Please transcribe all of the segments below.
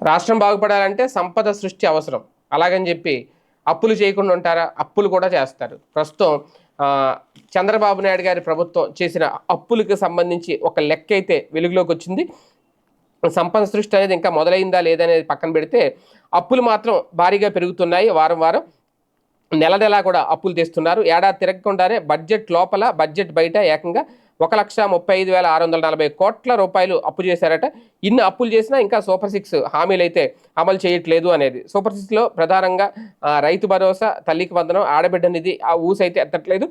రాష్ట్రం బాగుపడాలంటే సంపద సృష్టి అవసరం. అలాగని చెప్పి అప్పులు చేయకుండా ఉంటారా? అప్పులు కూడా చేస్తారు. ప్రస్తుతం చంద్రబాబు నాయుడు గారి ప్రభుత్వం చేసిన అప్పులకు సంబంధించి ఒక లెక్క అయితే వెలుగులోకి వచ్చింది. సంపద సృష్టి అనేది ఇంకా మొదలైందా లేదనేది పక్కన పెడితే అప్పులు మాత్రం భారీగా పెరుగుతున్నాయి వారం వారం. నెల నెలా కూడా అప్పులు తెస్తున్నారు. ఏడాది తిరగకుండానే బడ్జెట్ లోపల బడ్జెట్ బయట ఏకంగా ఒక లక్ష ముప్పై ఐదు వేల ఆరు వందల నలభై కోట్ల రూపాయలు అప్పు చేశారట. ఇన్ని అప్పులు చేసినా ఇంకా సూపర్ సిక్స్ హామీలు అయితే అమలు చేయట్లేదు అనేది. సూపర్ సిక్స్లో ప్రధానంగా రైతు భరోసా తల్లికి వందనం ఆడబిడ్డ నిధి ఆ ఊసైతే అయితే ఎత్తట్లేదు.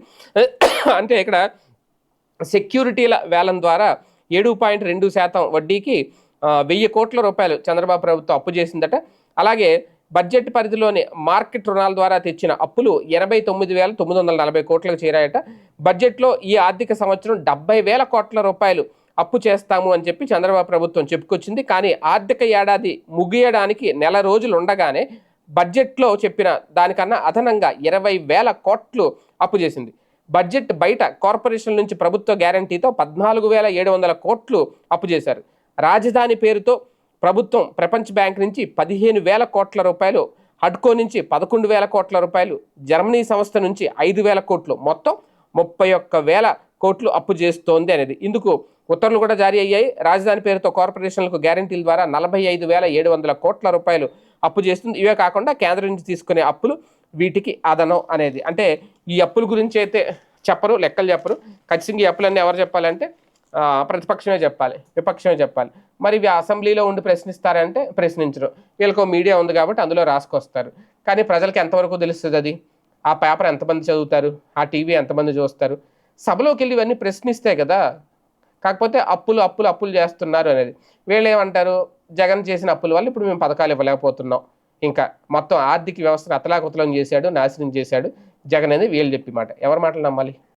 అంటే ఇక్కడ సెక్యూరిటీల వేలం ద్వారా ఏడు పాయింట్ రెండు శాతం వడ్డీకి వెయ్యి కోట్ల రూపాయలు చంద్రబాబు ప్రభుత్వం అప్పు చేసిందట. అలాగే బడ్జెట్ పరిధిలోని మార్కెట్ రుణాల ద్వారా తెచ్చిన అప్పులు ఎనభై తొమ్మిది వేల తొమ్మిది వందల నలభై కోట్లకు చేరాయట. బడ్జెట్లో ఈ ఆర్థిక సంవత్సరం డెబ్బై వేల కోట్ల రూపాయలు అప్పు చేస్తాము అని చెప్పి చంద్రబాబు ప్రభుత్వం చెప్పుకొచ్చింది. కానీ ఆర్థిక ఏడాది ముగియడానికి నెల రోజులు ఉండగానే బడ్జెట్లో చెప్పిన దానికన్నా అదనంగా ఇరవై వేల కోట్లు అప్పు చేసింది. బడ్జెట్ బయట కార్పొరేషన్ నుంచి ప్రభుత్వ గ్యారంటీతో పద్నాలుగు వేల ఏడు వందల కోట్లు అప్పు చేశారు. రాజధాని పేరుతో ప్రభుత్వం ప్రపంచ బ్యాంక్ నుంచి పదిహేను వేల కోట్ల రూపాయలు హడ్కో నుంచి పదకొండు వేల కోట్ల రూపాయలు జర్మనీ సంస్థ నుంచి ఐదు వేల కోట్లు మొత్తం ముప్పై ఒక్క వేల కోట్లు అప్పు చేస్తోంది అనేది. ఇందుకు ఉత్తర్వులు కూడా జారీ అయ్యాయి. రాజధాని పేరుతో కార్పొరేషన్లకు గ్యారంటీల ద్వారా నలభై ఐదు వేల ఏడు వందల కోట్ల రూపాయలు అప్పు చేస్తుంది. ఇవే కాకుండా కేంద్రం నుంచి తీసుకునే అప్పులు వీటికి అదనం అనేది. అంటే ఈ అప్పుల గురించి అయితే చెప్పరు లెక్కలు చెప్పరు. ఖచ్చితంగా ఈ అప్పులన్నీ ఎవరు చెప్పాలంటే ప్రతిపక్షమే చెప్పాలి విపక్షమే చెప్పాలి. మరి ఇవి అసెంబ్లీలో ఉండి ప్రశ్నిస్తారంటే ప్రశ్నించరు. వీళ్ళకు మీడియా ఉంది కాబట్టి అందులో రాసుకొస్తారు. కానీ ప్రజలకు ఎంతవరకు తెలుస్తుంది అది? ఆ పేపర్ ఎంతమంది చదువుతారు? ఆ టీవీ ఎంతమంది చూస్తారు? సభలోకి వెళ్ళి ఇవన్నీ ప్రశ్నిస్తే కదా? కాకపోతే అప్పులు అప్పులు అప్పులు చేస్తున్నారు అనేది. వీళ్ళు ఏమంటారు? జగన్ చేసిన అప్పుల వల్ల ఇప్పుడు మేము పథకాలు ఇవ్వలేకపోతున్నాం. ఇంకా మొత్తం ఆర్థిక వ్యవస్థను అతలాకుతలం చేశాడు నాశనం చేశాడు జగన్ అనేది వీళ్ళు చెప్పి మాట ఎవరి మాటలు నమ్మాలి?